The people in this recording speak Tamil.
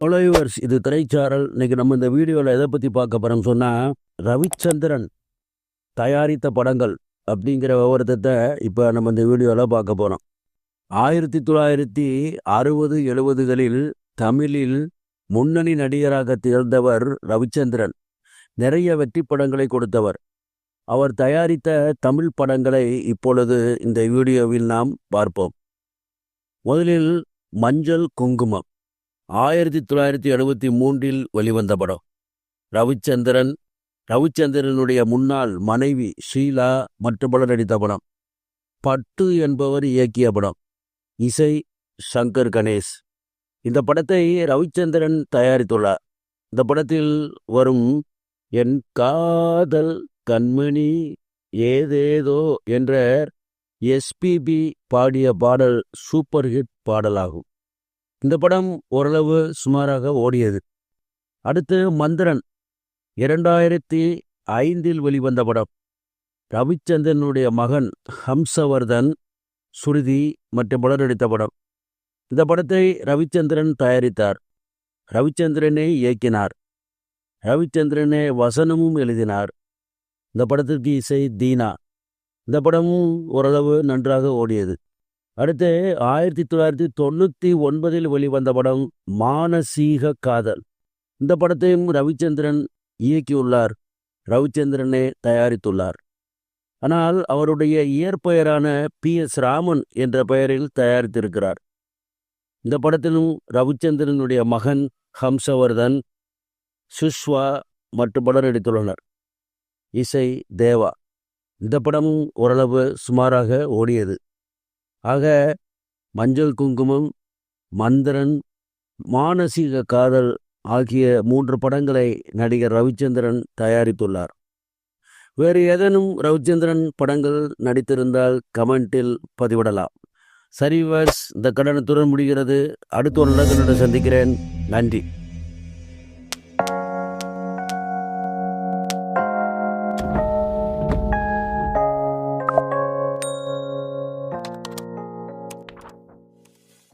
வியூவர்ஸ் இது திரைச்சாரல். இன்னைக்கு நம்ம இந்த வீடியோவில் எதை பற்றி பார்க்க போகிறோம் சொன்னால் ரவிச்சந்திரன் தயாரித்த படங்கள் அப்படிங்கிற விவரத்தை இப்போ நம்ம இந்த வீடியோவில் பார்க்க போகிறோம் ஆயிரத்தி தொள்ளாயிரத்தி அறுபது எழுபதுகளில் தமிழில் முன்னணி நடிகராக திகழ்ந்தவர் ரவிச்சந்திரன். நிறைய வெற்றி படங்களை கொடுத்தவர். அவர் தயாரித்த தமிழ் படங்களை இப்பொழுது இந்த வீடியோவில் நாம் பார்ப்போம். முதலில் மஞ்சள் குங்குமம். ஆயிரத்தி தொள்ளாயிரத்தி எழுபத்தி மூன்றில் வெளிவந்த படம். ரவிச்சந்திரன் ரவிச்சந்திரனுடைய முன்னாள் மனைவி ஷீலா மற்றும் பலர் நடித்த படம். பட்டு என்பவர் இயக்கிய படம். இசை சங்கர் கணேஷ். இந்த படத்தை ரவிச்சந்திரன் தயாரித்துள்ளார். இந்த படத்தில் வரும் என் காதல் கண்மணி ஏதேதோ என்ற எஸ்பிபி பாடிய பாடல் சூப்பர் ஹிட் பாடலாகும். இந்த படம் ஓரளவு சுமாராக ஓடியது. அடுத்து மந்திரன் இரண்டாயிரத்தி ஐந்தில் வெளிவந்த படம். ரவிச்சந்திரனுடைய மகன் ஹம்சவர்தன் சுருதி மற்றும் பலர் நடித்த படம். இந்த படத்தை ரவிச்சந்திரன் தயாரித்தார். ரவிச்சந்திரனை இயக்கினார். ரவிச்சந்திரனே வசனமும் எழுதினார். இந்த படத்திற்கு இசை தீனா. இந்த படமும் ஓரளவு நன்றாக ஓடியது. அடுத்து ஆயிரத்தி தொள்ளாயிரத்தி தொண்ணூற்றி ஒன்பதில் வெளிவந்த படம் மானசீக காதல் இந்த படத்தையும் ரவிச்சந்திரன் இயக்கியுள்ளார். ரவிச்சந்திரனே தயாரித்துள்ளார். ஆனால் அவருடைய இயற்பெயரான பி. எஸ். ராமன் என்ற பெயரில் தயாரித்திருக்கிறார். இந்த படத்திலும் ரவிச்சந்திரனுடைய மகன் ஹம்சவர்தன் சுஷ்வா மற்றும் பலர் நடித்துள்ளனர். இசை தேவா. இந்த படமும் ஓரளவு சுமாராக ஓடியது. ஆக மஞ்சள் குங்குமம் மந்திரன் மானசீக காதல் ஆகிய மூன்று படங்களை நடிகர் ரவிச்சந்திரன் தயாரித்துள்ளார். வேறு ஏதேனும் ரவிச்சந்திரன் படங்கள் நடித்திருந்தால் கமெண்டில் பதிவிடலாம். சரி வர்ஸ் இந்த கடனத்துடன் முடிகிறது. அடுத்த ஒரு நல்ல சந்திக்கிறேன். நன்றி.